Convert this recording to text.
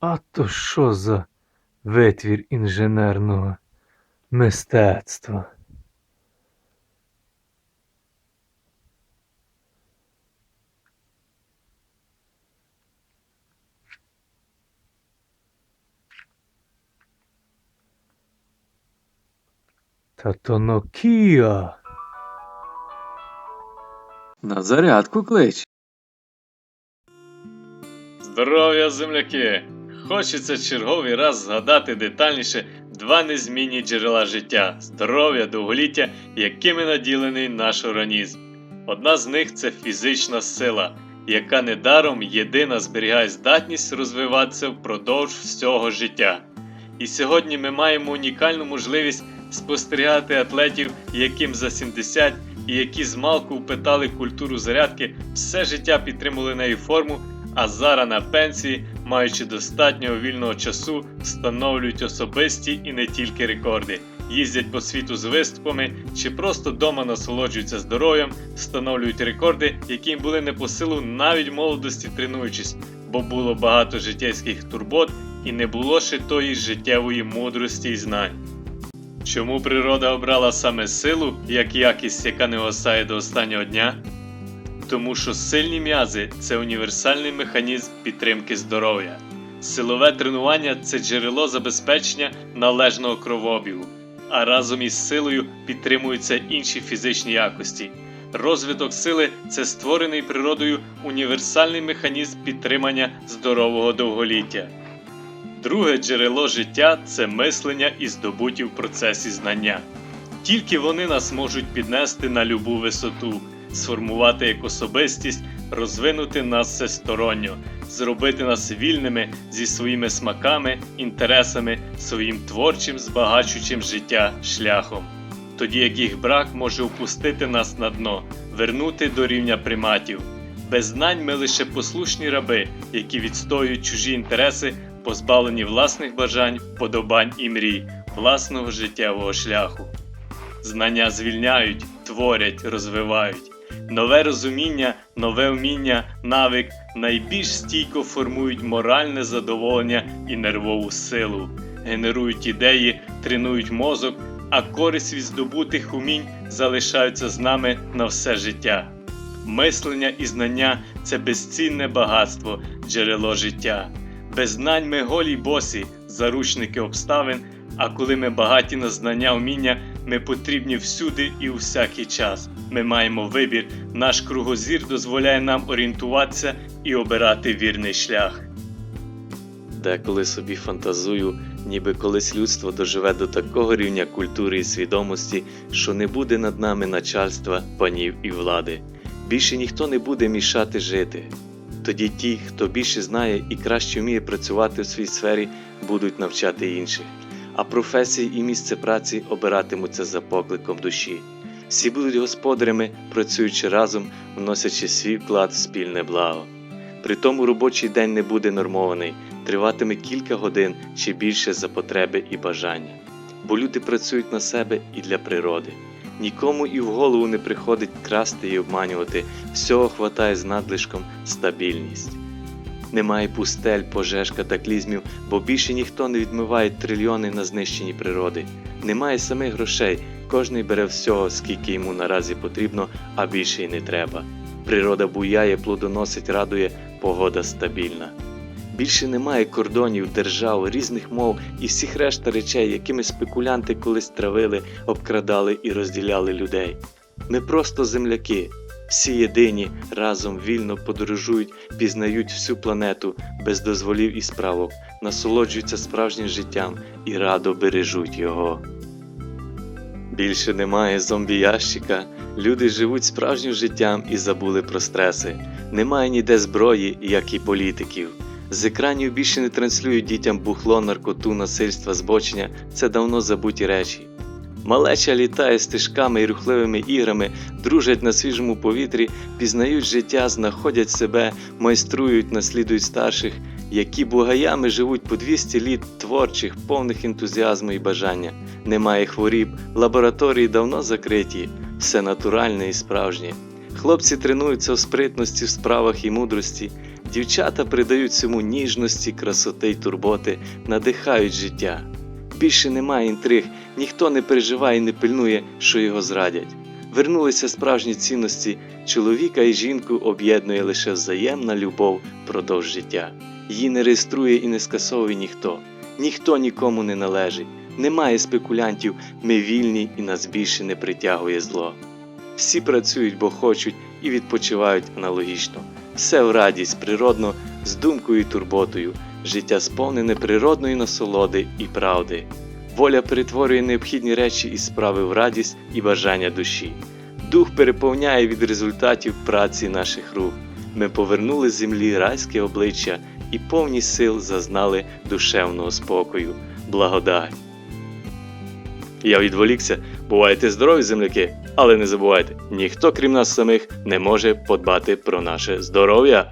А то що за витвір інженерного мистецтва? Та то Нокія. На зарядку клич. Здоров'я, земляки! Хочеться черговий раз згадати детальніше два незмінні джерела життя здоров'я, довголіття, якими наділений наш організм. Одна з них це фізична сила, яка недаром єдина зберігає здатність розвиватися впродовж всього життя. І сьогодні ми маємо унікальну можливість спостерігати атлетів, яким за 70 і які змалку впитали культуру зарядки, все життя підтримували нею форму а зараз на пенсії, маючи достатньо вільного часу, встановлюють особисті і не тільки рекорди, їздять по світу з виступами чи просто дома насолоджуються здоров'ям, встановлюють рекорди, які їм були не по силу навіть в молодості тренуючись, бо було багато життєвських турбот і не було ще тої життєвої мудрості і знань. Чому природа обрала саме силу як якість, яка не гасає до останнього дня? Тому що сильні м'язи це універсальний механізм підтримки здоров'я. Силове тренування це джерело забезпечення належного кровообігу, а разом із силою підтримуються інші фізичні якості. Розвиток сили це створений природою універсальний механізм підтримання здорового довголіття. Друге джерело життя це мислення і здобуті в процесі знання. Тільки вони нас можуть піднести на любу висоту сформувати як особистість, розвинути нас всесторонньо, зробити нас вільними зі своїми смаками, інтересами, своїм творчим, збагачуючим життя шляхом. Тоді як їх брак може опустити нас на дно, вернути до рівня приматів. Без знань ми лише послушні раби, які відстоюють чужі інтереси, позбавлені власних бажань, подобань і мрій, власного життєвого шляху. Знання звільняють, творять, розвивають. Нове розуміння, нове вміння, навик найбільш стійко формують моральне задоволення і нервову силу, генерують ідеї, тренують мозок, а користь від здобутих умінь залишаються з нами на все життя. Мислення і знання це безцінне багатство, джерело життя. Без знань ми голі босі, заручники обставин. А коли ми багаті на знання вміння, ми потрібні всюди і у всякий час. Ми маємо вибір, наш кругозір дозволяє нам орієнтуватися і обирати вірний шлях. Деколи собі фантазую, ніби колись людство доживе до такого рівня культури і свідомості, що не буде над нами начальства, панів і влади. Більше ніхто не буде мішати жити. Тоді ті, хто більше знає і краще вміє працювати в своїй сфері, будуть навчати інших, а професії і місце праці обиратимуться за покликом душі. Всі будуть господарями, працюючи разом, вносячи свій вклад в спільне благо. При тому робочий день не буде нормований, триватиме кілька годин чи більше за потреби і бажання. Бо люди працюють на себе і для природи. Нікому і в голову не приходить красти і обманювати, всього хватає з надлишком стабільність. Немає пустель, пожеж, катаклізмів, бо більше ніхто не відмиває трильйони на знищенні природи. Немає самих грошей, кожний бере всього, скільки йому наразі потрібно, а більше й не треба. Природа буяє, плодоносить, радує, погода стабільна. Більше немає кордонів, держав, різних мов і всіх решта речей, якими спекулянти колись травили, обкрадали і розділяли людей. Ми просто земляки, всі єдині, разом вільно подорожують, пізнають всю планету без дозволів і справок, насолоджуються справжнім життям і радо бережуть його. Більше немає зомбі-ящика, люди живуть справжнім життям і забули про стреси. Немає ніде зброї, як і політиків. З екранів більше не транслюють дітям бухло, наркоту, насильства, збочення це давно забуті речі. Малеча літає стежками і рухливими іграми, дружать на свіжому повітрі, пізнають життя, знаходять себе, майструють, наслідують старших, які бугаями живуть по 200 літ творчих, повних ентузіазму і бажання. Немає хворіб, лабораторії давно закриті, все натуральне і справжнє. Хлопці тренуються у спритності в справах і мудрості, Дівчата придають цьому ніжності, красоти й турботи, надихають життя. Більше немає інтриг, ніхто не переживає і не пильнує, що його зрадять. Вернулися справжні цінності, чоловіка і жінку об'єднує лише взаємна любов впродовж життя. Її не реєструє і не скасовує ніхто. Ніхто нікому не належить. Немає спекулянтів, ми вільні і нас більше не притягує зло. Всі працюють, бо хочуть, і відпочивають аналогічно. Все в радість, природно, з думкою і турботою. Життя сповнене природної насолоди і правди. Воля перетворює необхідні речі і справи в радість і бажання душі. Дух переповняє від результатів праці наших рук. Ми повернули з землі райське обличчя і повні сил зазнали душевного спокою, благодать. Я відволікся, бувайте здорові, земляки, але не забувайте, ніхто крім нас самих не може подбати про наше здоров'я.